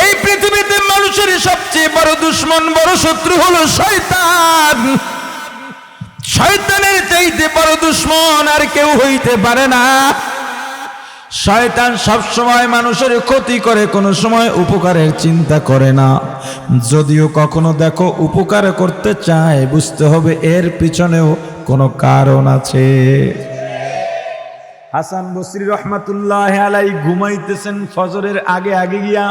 এই পৃথিবীতে মানুষের সবচেয়ে বড় দুশ্মন, বড় শত্রু হলো শয়তান। শয়তানের চাইতে বড় দুশ্মন আর কেউ হইতে পারে না। শয়তান সব সময় মানুষের ক্ষতি করে, কোনো সময় উপকারের চিন্তা করে না। যদিও কখনো দেখো উপকার করতে চায়, বুঝতে হবে এর পিছনেও কোনো কারণ আছে। হাসান বসরি রহমাতুল্লাহ আলাই ঘুমাইতেছেন ফজরের আগে আগে গিয়া,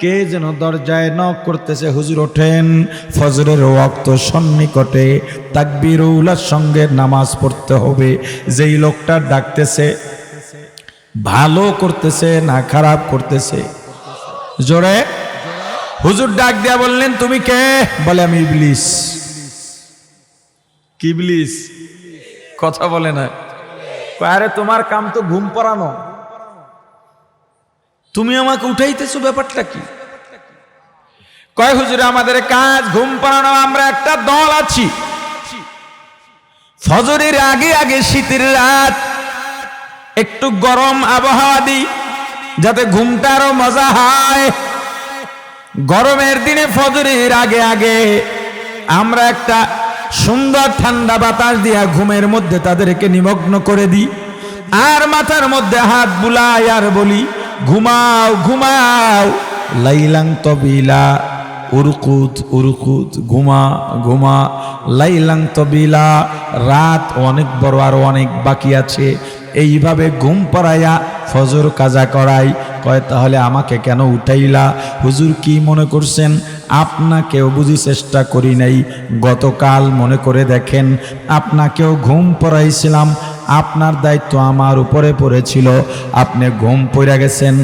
কে যেন দরজায় নক করতেছে, হুজুর ওঠেন। ফজরের ওয়াক্ত সন্নিকটে তাকবিরুল্লার সঙ্গে নামাজ পড়তে হবে। যেই লোকটা ডাকতেছে, ভালো করতেছে না খারাপ করতেছে? জোরে? হুজুর ডাক দিয়া বললেন, তুমি কে? বলে, আমি ইবলিস। কি ইবলিস? কথা বলে না। আরে, তোমার কাম তো ঘুম পড়ানো তুমি আমাকে উঠাইতেছো ব্যাপারটা কি? কয়, হুজুর, আমাদের কাজ ঘুম পাড়ানো আমরা একটা দল আছি। ফজরের আগে আগে শীতের রাত, একটু গরম আবহাওয়া দিই, যাতে ঘুমটা আরও মজা হয়। গরমের দিনে ফজরের আগে আগে আমরা একটা সুন্দর ঠান্ডা বাতাস দিয়া ঘুমের মধ্যে তাদেরকে নিমগ্ন করে দিই। আর মাথার মধ্যে হাত বুলাই আর বলি, ঘুমাও ঘুমাও। লাইলাং তবিলা, উরকুত উরকুত, ঘুমা ঘুমা। লাইলাং তবিলা, রাত অনেক বড় আর অনেক বাকি আছে। এইভাবে ঘুম পড়াইয়া ফজর কাজা করাই। কয়, তাহলে আমাকে কেন উঠাইলা? হুজুর কি মনে করছেন? আপনাকেও বুঝি চেষ্টা করি নাই। গতকাল মনে করে দেখেন, আপনাকেও ঘুম পড়াইছিলাম। আপনার দায়িত্ব আমার উপরে পড়েছিল। আপনি ঘুম পড়ে গেছেন,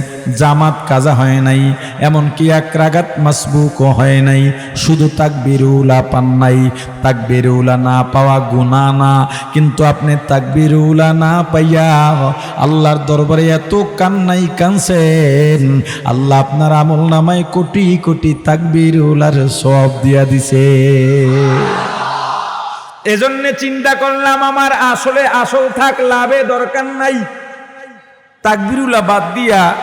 জামাত কাজা হয় নাই, এমনকি এক রাগাত মাসবুকও হয় নাই। শুধু তাক বিরুলা পান নাই। তাক বিরুলা না পাওয়া গুণা না, কিন্তু আপনি তাক বিরুলা না পাইয়া আল্লাহর দরবারে এত কান্নাই কানছেন আল্লাহ আপনার আমল নামায় কোটি কোটি তাক বিরুলার সব দিয়া দিছে। এজন্য চিন্তা করলাম, আমার আসলে আসল থাক, লাভে দরকার নাই। তাকবিরুল্লাহ বাদ দিয়া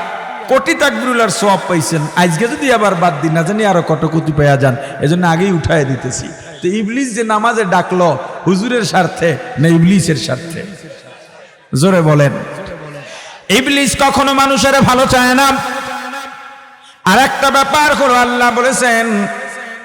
কোটি তাকবিরুল্লাহর সব পাইছেন। আজকে যদি আবার বাদ দিন না জানি আরও কটকুতি পাইয়া যান। এজন্য আগেই উঠায় দিতেছি। তো ইবলিস যে নামাজে ডাকলো, হুজুরের স্বার্থে না ইবলিসের স্বার্থে? জোরে বলেন। ইবলিস কখনো মানুষের ভালো চায় না। আর একটা ব্যাপার হলো, আল্লাহ বলেছেন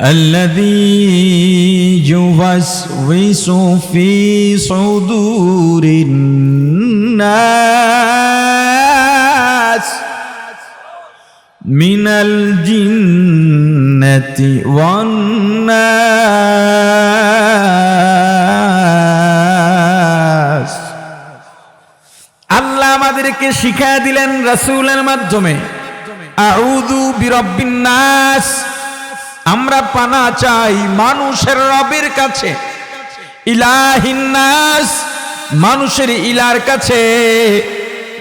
الذي يوسوس في صدور الناس من الجنة والناس আল্লাহ আমাদেরকে শিখায় দিলেন রাসূলের মাধ্যমে আউযু বিরাব্বিন নাস আমরা পানা চাই মানুষের রবের কাছে। ইলাহিন্নাস মানুষের ইলার কাছে।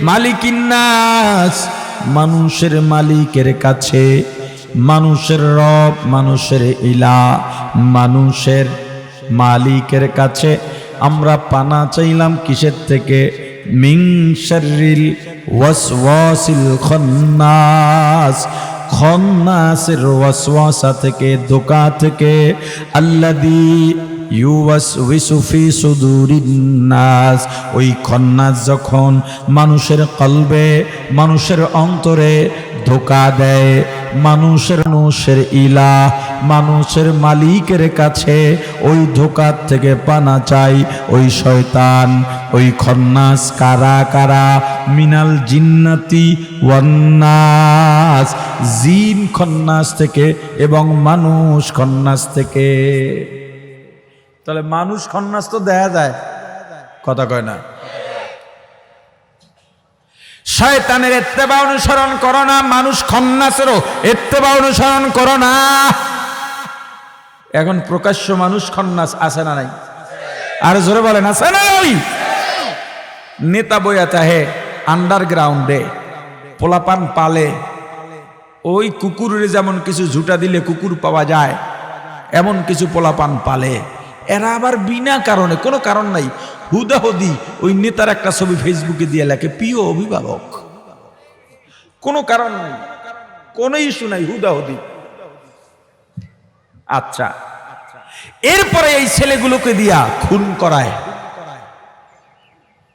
মালিকিন্নাস মানুষের মালিকের কাছে। মানুষের রব, মানুষের ইলা, মানুষের মালিকের কাছে। আমরা পানা চাইলাম কিসের থেকে? মিং শররিল ওয়াসওয়াসিল খন্নাস। খন্নাসের ওয়াসওয়াসা থেকে দোকা থেকে। আল্লাদি ইউওয়াসউইসু ফি সুদুরিন নাস ওই খন্নাস যখন মানুষের কলবে, মানুষের অন্তরে ধোকা দেয়, মানুষের মানুষের ইলা মানুষের মালিকের কাছে ওই ধোকার থেকে পানা চাই, ওই শয়তান, ওই খন্নাস কারা কারা? মিনাল জিন্নাতি ওয়ান্নাস, জিন খন্নাস থেকে এবং মানুষ খন্নাস থেকে। তাহলে মানুষ খন্নাস তো দেখা যায়। কথা কয় না। শয়তানের এত্তেবা অনুসরণ করো না, মানুষ খন্নাসেরও এত্তেবা অনুসরণ করো না। এখন প্রকাশ্য মানুষ খন্নাস আছে না নাই? আর জোরে বলেন, আছে না নাই? নেতা বইয়া চাহে আন্ডারগ্রাউন্ডে পোলাপান পালে, ওই কুকুরের যেমন কিছু ঝুটা দিলে কুকুর পাওয়া যায়, এমন কিছু পোলাপান পালে। এরা আবার বিনা কারণে, কোনো কারণ নাই। হুদাহুদি, ওই নেতার একটা ছবি ফেসবুকে দিয়ে লেখে, প্রিয় অভিভাবক। কোনো কারণ নাই, কোনো ইস্যু নাই, হুদাহুদি। আচ্ছা এরপরে এই ছেলেগুলোকে দিয়া খুন করায়,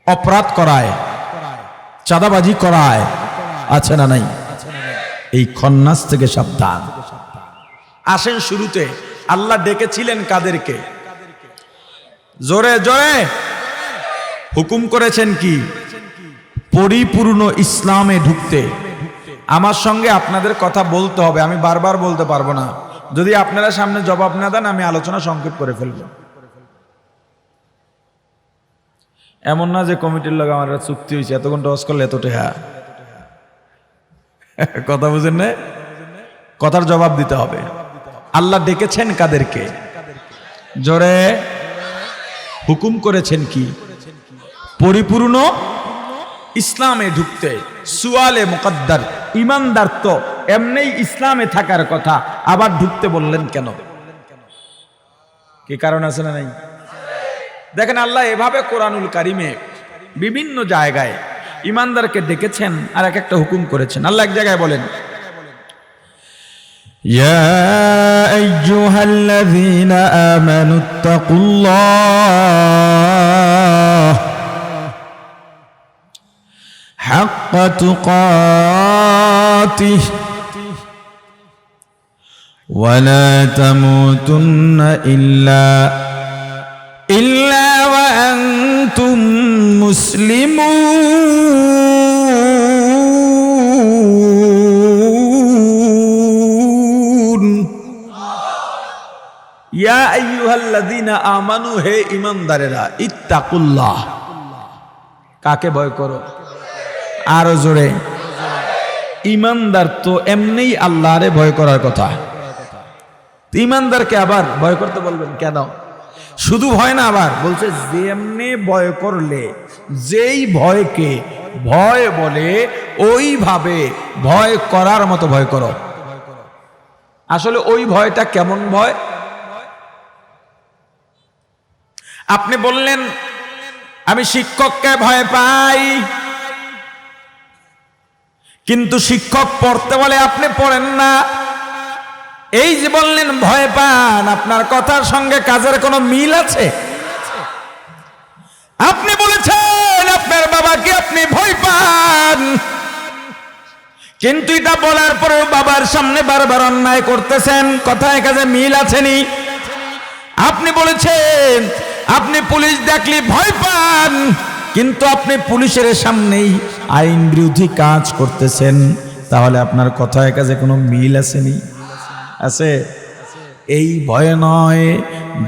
অপরাধ করায়, চাঁদাবাজি করায়, আছে না নাই? এই খন্নাস থেকে সাবধান। আসেন শুরুতে, আল্লাহ ডেকেছিলেন কাদেরকে। জোরে জোরে। হুকুম করেছেন কি? পরিপূর্ণ ইসলামে ঢুকতে। আমার সঙ্গে আপনাদের কথা বলতে হবে, আমি বারবার বলতে পারব না। যদি আপনারা সামনে জবাব না দেন, আমি আলোচনা সংক্ষেপ করে ফেলব। এমন না যে কমিটির লোক আমার চুক্তি হয়েছে এত ঘণ্টা অস করলে এত টেহা কথা বুঝেন না? কথার জবাব দিতে হবে। আল্লাহ ডেকেছেন কাদেরকে? জোরে। হুকুম করেছেন কি? পরিপূর্ণ ইসলামে ঢুকতে, সুয়ালে মুকদ্দার, ইমানদার তো এমনিই ইসলামে থাকার কথা, আবার ঢুকতে বললেন কেন? কি কারণ আছে না নাই? দেখেন আল্লাহ এভাবে কোরআনুল কারিমে বিভিন্ন জায়গায় ইমানদারকে ডেকেছেন আর এক একটা হুকুম করেছেন। আল্লাহ এক জায়গায় বলেন يا أيها الذين آمنوا اتقوا الله حق تقاته ولا تموتن إلا إلا وأنتم مسلمون. ইয়া আমানু, হে ঈমানদারেরা ইত্তাকুল্লাহ। কাকে ভয় করো? আরও জোরে। ইমানদার তো এমনিই আল্লাহরে ভয় করার কথা। ইমানদারকে আবার ভয় করতে বলবেন কেন? শুধু ভয় না আবার, বলছে, যেমনি ভয় করলে, যেই ভয়কে ভয় বলে, ওইভাবে ভয় করার মতো ভয় করো। আসলে ওই ভয়টা কেমন ভয়? আপনি বললেন, আমি শিক্ষককে ভয় পাই। কিন্তু শিক্ষক পড়তে বলে আপনি পড়েন না। এই যে বললেন, ভয় পান, আপনার কথার সঙ্গে কাজের কোনো মিল আছে? আপনি বলেছেন, আপনার বাবাকে আপনি ভয় পান। কিন্তু এটা বলার পরেও বাবার সামনে বারবার অন্যায় করতেছেন। কথায় কাজে মিল আছেনি। আপনি বলেছেন আপনি পুলিশ দেখলে ভয় পান। কিন্তু আপনি পুলিশের সামনেই আইন বিরোধী কাজ করতেছেন। তাহলে আপনার কথায় কাজে কোনো মিল আসেনি? আছে? এই ভয় নয়,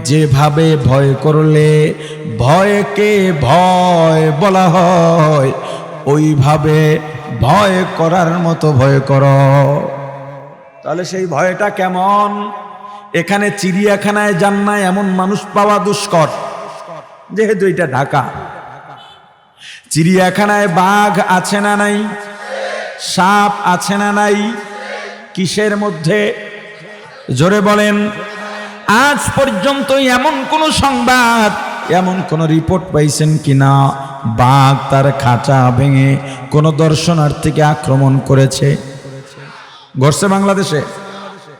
যেভাবে ভয় করলে ভয়কে ভয় বলা হয়, ওইভাবে ভয় করার মতো ভয় করো। তাহলে সেই ভয়টা কেমন? এখানে চিড়িয়াখানায় যান না, এমন মানুষ পাওয়া দুষ্কর। যেহেতু এটা ঢাকা। চিড়িয়াখানায় বাঘ আছে না নাই? সাপ আছে না নাই? কিসের মধ্যে? জোরে বলেন, আজ পর্যন্ত এমন কোন সংবাদ, এমন কোন রিপোর্ট পাইছেন কিনা? বাঘ তার খাঁচা ভেঙে কোন দর্শনার্থীকে আক্রমণ করেছে। ঘটছে বাংলাদেশে।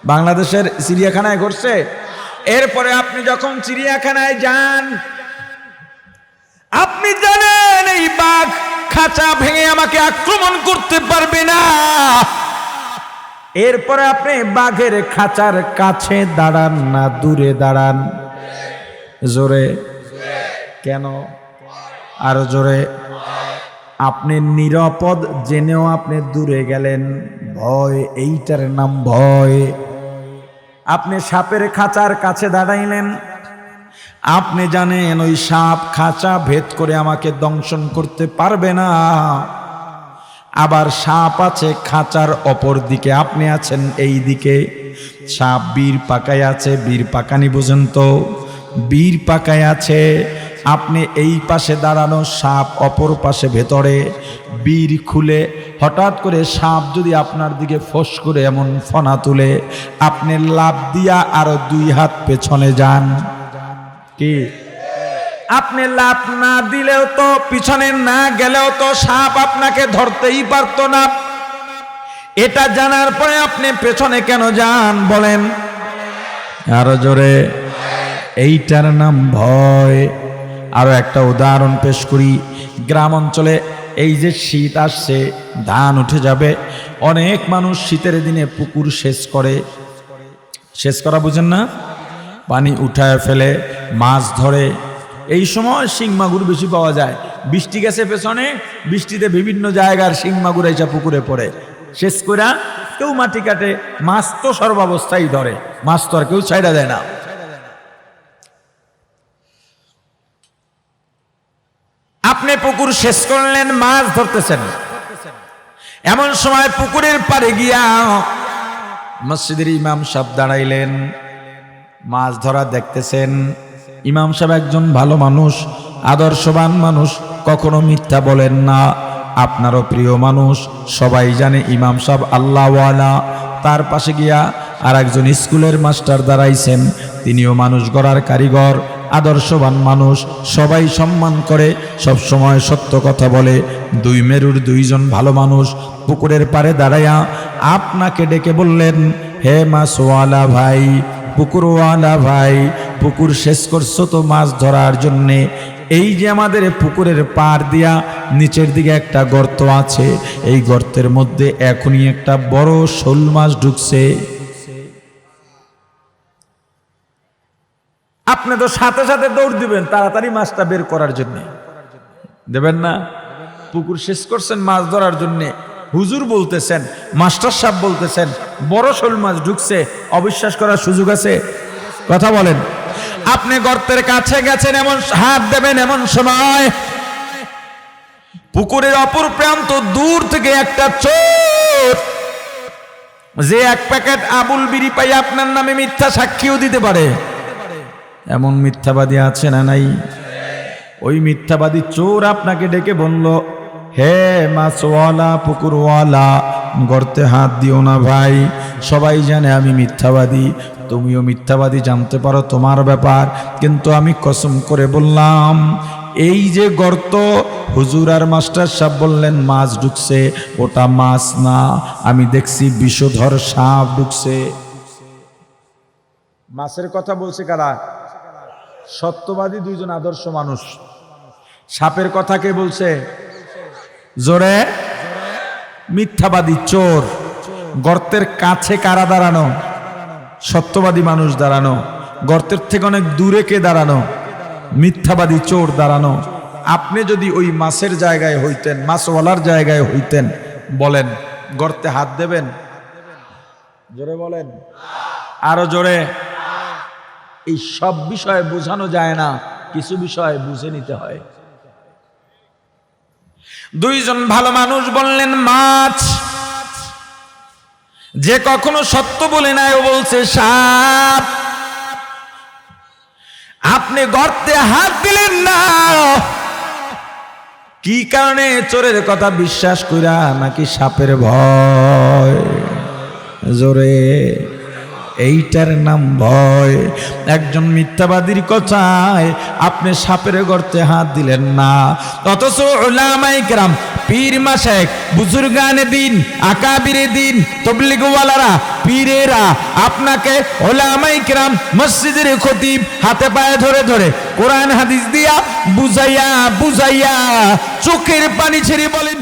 বাংলাদেশের চিড়িয়াখানায় ঘটছে। এরপরে আপনি যখন চিড়িয়াখানায় যান আপনি জানেন এই বাঘ খাঁচা ভেঙে আমাকে আক্রমণ করতে পারবে না। এরপরে আপনি বাঘের খাঁচার কাছে দাঁড়ান না, দূরে দাঁড়ান। জোরে। কেন? আর জোরে। আপনি নিরাপদ, জেনেও আপনি দূরে গেলেন। ভয়, এইটার নাম ভয়। আপনি সাপের খাঁচার কাছে দাঁড়াইলেন। আপনি জানেন, ওই সাপ খাঁচা ভেদ করে আমাকে দংশন করতে পারবে না। আবার সাপ আছে খাঁচার অপর দিকে, আপনি আছেন এই দিকে। সাপ বীর পাকায় আছে, বীর পাকানি বুঝেন তো বীর পাকায় আছে, আপনি এই পাশে দাঁড়ানো সাপ অপর পাশে ভেতরে। বীর খুলে হঠাৎ করে সাপ যদি আপনার দিকে ফোঁস করে এমন ফনা তুলে, আপনি লাভ দিয়া আরও দুই হাত পেছনে যান। কি? আপনি লাভ না দিলেও তো, পিছনে না গেলেও তো সাপ আপনাকে ধরতেই পারতো না। এটা জানার পরে আপনি পেছনে কেন যান বলেন? আরও জোরে, এইটার নাম ভয়। আরও একটা উদাহরণ পেশ করি। গ্রাম অঞ্চলে এই যে শীত আসছে, ধান উঠে যাবে। অনেক মানুষ শীতের দিনে পুকুর সেচ করে। সেচ করা বুঝেন না? পানি উঠায় ফেলে, মাছ ধরে। এই সময় শিং মাগুর বেশি পাওয়া যায়। বৃষ্টি গেছে পেছনে, বৃষ্টিতে বিভিন্ন জায়গার শিং মাগুর এসে পুকুরে পড়ে। শেষ করা কেউ মাটি কাটে, মাছ তো সর্বাবস্থায় ধরে। মাছ তো আর কেউ ছাইড়া দেয় না। আপনি পুকুর শেষ করলেন, মাছ ধরতেছেন। এমন সময় পুকুরের পাড়ে গিয়া মসজিদের ইমাম সাহেব দাঁড়াইলেন। মাছ ধরা দেখতেছেন। ইমাম সাহেব একজন ভালো মানুষ, আদর্শবান মানুষ, কখনো মিথ্যা বলেন না। আপনারও প্রিয় মানুষ, সবাই জানে ইমাম সাহেব আল্লাহওয়ালা। তার পাশে গিয়া আর একজন স্কুলের মাস্টার দাঁড়াইছেন। তিনিও মানুষ গড়ার কারিগর, আদর্শবান মানুষ, সবাই সম্মান করে সব সময় সত্য কথা বলে। দুই মেরুর দুইজন ভালো মানুষ, পুকুরের পারে দাঁড়াইয়া আপনাকে ডেকে বললেন, হে মাসওয়ালা ভাই পুকুরওয়ালা ভাই, পুকুর শেষ করছ তো মাছ ধরার জন্যে? এই যে আমাদের পুকুরের পার দিয়া নিচের দিকে একটা গর্ত আছে, এই গর্তের মধ্যে এখনই একটা বড় শোল মাছ ঢুকছে। আপনি তো সাথে সাথে দৌড় দিবেন তাড়াতাড়ি মাছটা বের করার জন্য। দেবেন না? পুকুর শেষ করছেন মাছ ধরার জন্য। হুজুর বলতেছেন, মাস্টার সাহেব বলতেছেন, বড় শোল মাছ ঢুকছে, অবিশ্বাস করার সুযোগ আছে? কথা বলেন। আপনি গর্তের কাছে গেছেন, এমন হাত দেবেন, এমন সময় পুকুরের অপর প্রান্ত দূর থেকে একটা চোর, যে এক প্যাকেট আবুল বিড়ি পাই আপনার নামে মিথ্যা সাক্ষীও দিতে পারে। এমন মিথ্যাবাদী আছে না নাই? ওই মিথ্যাবাদী চোর আপনাকে ডেকে বলল হে মাছওয়ালা, পুকুরওয়ালা, গর্তে হাত দিও না ভাই। সবাই জানে আমি মিথ্যাবাদী। তুমিও মিথ্যাবাদী, জানতে পারো তোমার ব্যাপার। কিন্তু আমি কসম করে বললাম, এই যে গর্ত, হুজুর আর মাস্টার সাহেব বললেন, মাছ ঢুকছে। ওটা মাছ না, আমি দেখছি বিষধর সাপ ঢুকছে। মাছের কথা বলছে কারা? সত্যবাদী দুইজন আদর্শ মানুষ। সাপের কথা কে বলছে? জোরে। মিথ্যাবাদী চোর। গর্তের কাছে কারা দাঁড়ানো? সত্যবাদী মানুষ দাঁড়ানো। গর্তের থেকে অনেক দূরে কে দাঁড়ানো? মিথ্যাবাদী চোর দাঁড়ানো। আপনি যদি ওই মাছের জায়গায় হইতেন, মাছওয়ালার জায়গায় হইতেন, বলেন, গর্তে হাত দেবেন? জোরে বলেন। আরও জোরে। এই সব বিষয়ে বোঝানো যায় না, কিছু বিষয় বুঝে নিতে হয়। দুইজন ভালো মানুষ বললেন, মাছ। যে কখনো সত্য বলে নাই, ও বলছে, সাপ। আপনি গর্তে হাত দিলেন না। কি কারণে? চোরের কথা বিশ্বাস কইরা নাকি সাপের ভয়। জোরে। এইটার নাম ভয়। একজন মিথ্যাবাদীর কথায় আপনি সাপের গর্তে হাত দিলেন না। অথচ ওলামাই কেরাম, পীর মাসেক বুজুর্গানে দিন, আকাবিরে দিন, তবলিগওয়ালারা, পীরেরা আপনাকে ওলামাই কেরাম মসজিদের খতিব হাতে পায়ে ধরে ধরে কোরআন হাদিস দিয়া বুঝাইয়া বুঝাইয়া চোখের পানি ছেড়ে বলেন